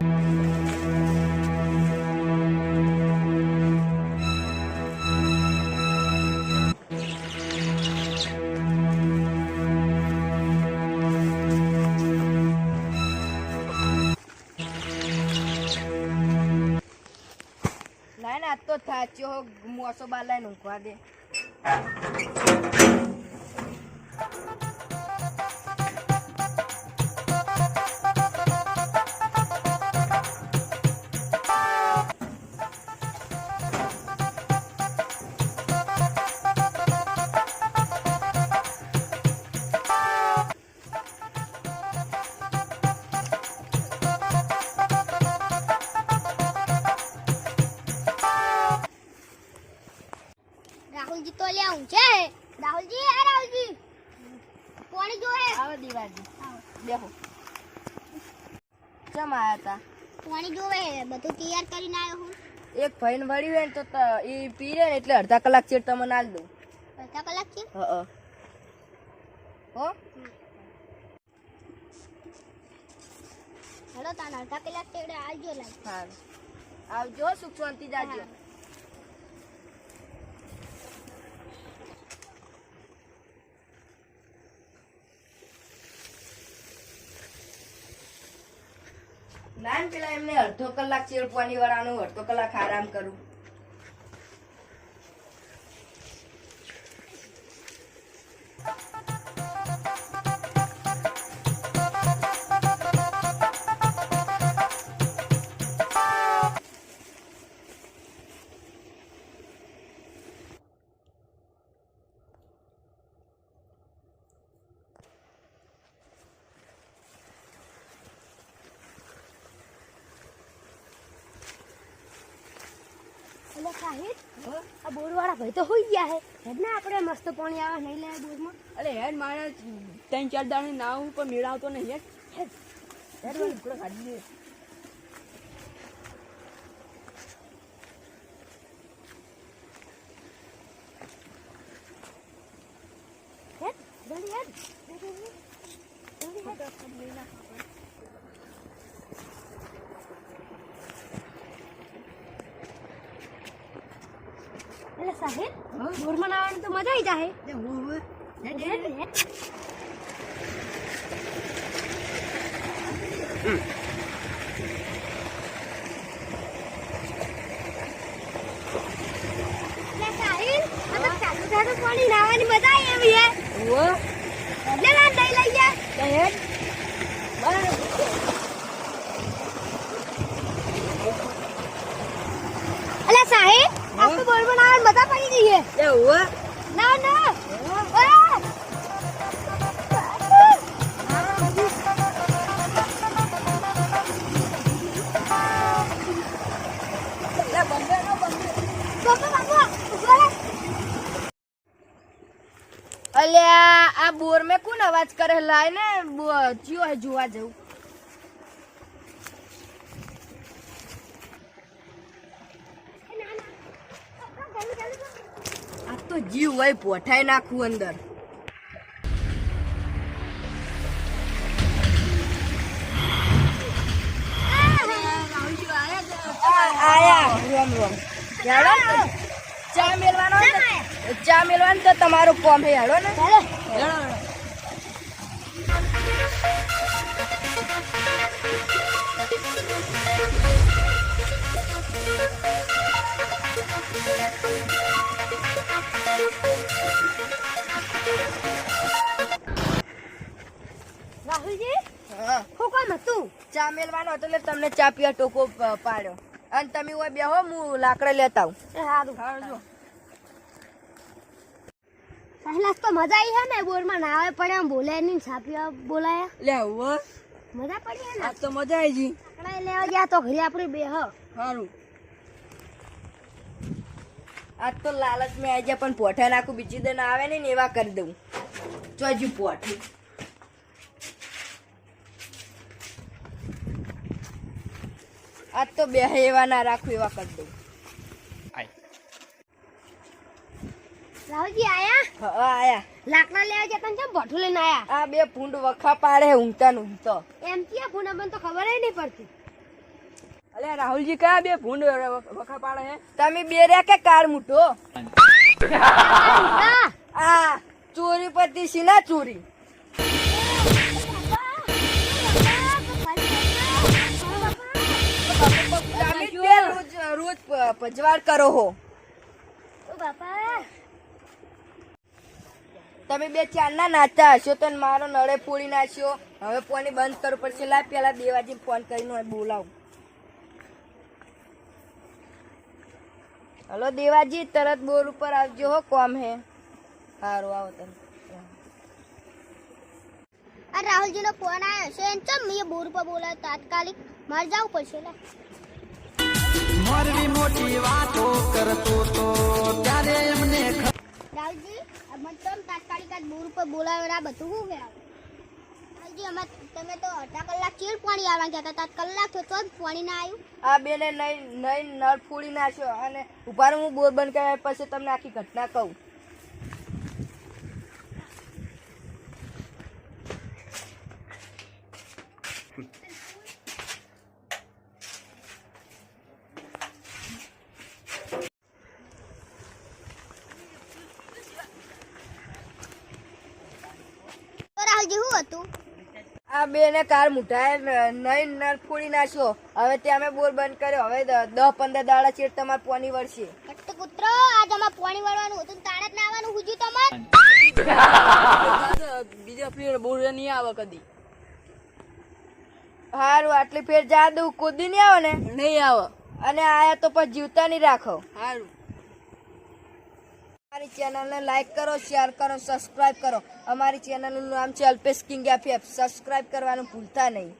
ના ના આજ તો થાચ્યો મોસો બાર લાઈને ઊંઘવા દે રાહુલજી આ રાહુલજી. કોણી જોવે આવો દિવાજી. બેહો. ચમ આયા તા? કોણી જોવે બધું તૈયાર કરીને આવ્યો હું. એક ભાઈને વળી હોય તો એ પીરે ને એટલે અડધા કલાક ચેડ તમને આલ દઉં. અડધા કલાક છે હ હો. હેલો તાન અડધા કલાક તેડે આવજો લાગ. હા આવજો સુખ શાંતિ જાજો ના પેલા એમને અડધો કલાક ચેડ પાણી વાળાનું અડધો કલાક આરામ કરું. સાહિબ આ બોરવાળા ભાઈ તો હોઈ ગયા હે. હેડને આપણે મસ્ત પાણી આવે નહીં લે બોરમાં. અરે હેડ મારે ત્રણ ચાર દાડે નાવ પણ મેળ આવતો નહીં હેડ. હેડ. હેડ મને ઢોકળા કાઢી દે. હેડ જલ્દી હેડ. જલ્દી હેડ. જલ્દી હેડ. સાહેબ બોરમાં નાવાની તો મજા આવી જાય પાણી નાવાની મજા આવી એવી ઓહો એટલે લઈ હેડ એટલે સાહિલ આપણે બોરમાં નાવાની મજા બાપા બાપા ઊભા રહે. અલ્યા, આ બોર મેં કોણ અવાજ કરે લાય ને જીઓ જોવા જવું આ તો જીવ હોય પોઠાઈ નાખું અંદર. ચા મેલવાનો ચા મેલવાનું તો તમારું કોમ હેડો ને. ચાલો. કોણ હતું. ચા મેલવાનો હતો એટલે તમને ચા પીવા ટોકો પાડ્યો. અને તમે ઓય બેહો હું લાકડા લેતા આવું. સારું પહેલા તો મજા આવી છે ને બોરમાં નાવે પડે એમ બોલે નહીં છાપીવા બોલાયા. લે હવે મજા પડી ને? તો મજા આવી ગઈ. લાકડા લેવા ગયા તો ઘરે આપણે બે હ. સારું આજ તો લાલચ મેં આવી પણ પોઠા નાખું બીજી દન આવે નહીં ને એવા કરી દઉં. ચોજુ પોઠી. આજ તો બે એવા ના રાખું એવા કરી દઉં. રાહુલજી આયા? હા આયા. લાકડા લેવા જતા ને કેમ ભઠ્ઠું લઈને આયા? આ બે ફૂંડ વખા પાડે ઊંઘતા ઊંઘતો. એમ ક્યાં ભૂંડ મને તો ખબર જ નહીં પડતી. અલે રાહુલજી કયા બે ભૂંડ વખા પાડે હે? તમે બે રે કે કાર મૂઠો? આ ચોરી પરથી ના ચોરી. પજવાડ કરો હો. તમે બે ચારના નાચતા હશો તો મારો નળે પૂરી નાખ્યો. હવે ફોન બંધ કરવો પડશે. લા પેલા દેવાજી ફોન કરીને બોલાવું. હલો દેવાજી તરત બોર ઉપર આવજો હો કોમ હે. સારું આવો તમે. આ રાહુલજી નો ફોન આવ્યો છે એમ ચમ મેં બોર પર બોલાય તાત્કાલિક મારે જવું પડશે લે. મોરવી મોટી વાતો કરતો તો ત્યારે એમને રાહુલજી આ તાત્કાલિક જ બોર પર બોલાવ્યો ને બધું શું કહેવાય રાહુલજી અમે તમે તો અડધા કલાક ચીર પાણી આવવા ગયા હતા? કલાક તો તો જ પાણી ના આવ્યું. આ બેને નહીં નહીં નળ ફોડી નાખ્યો અને ઊભા રહો, હું બોર બંધ કર્યા પછી તમને આખી ઘટના કહું તો રાહુલજી શું હતું? આ બેને કાર મુઠાએ નહીં નર ફોડી નાખ્યો. હવે તે અમે બોર બંધ કર્યો. હવે દસ પંદર દાડા ચેડ તમારે પોની વળશે. કટ્ટ કૂતરો આજ અમારે પાણી વળવાનું હતું તાણે જ ના આવવાનું હુજ્યું તમારે? બીજા પ્લેયર બોર નહીં આવે કદી. હારું આટલી ફેર જા દઉં કુદી નહીં આવે ને? નહીં આવે. અને આયા તો પછી જીવતા નહીં રાખો. સારું અમારી ચેનલને લાઇક કરો, શેર કરો, સબસ્ક્રાઇબ કરો. અમારી ચેનલનું નામ છે અલ્પેશ કિંગ એફ સબસ્ક્રાઇબ કરવાનું ભૂલતા નહીં.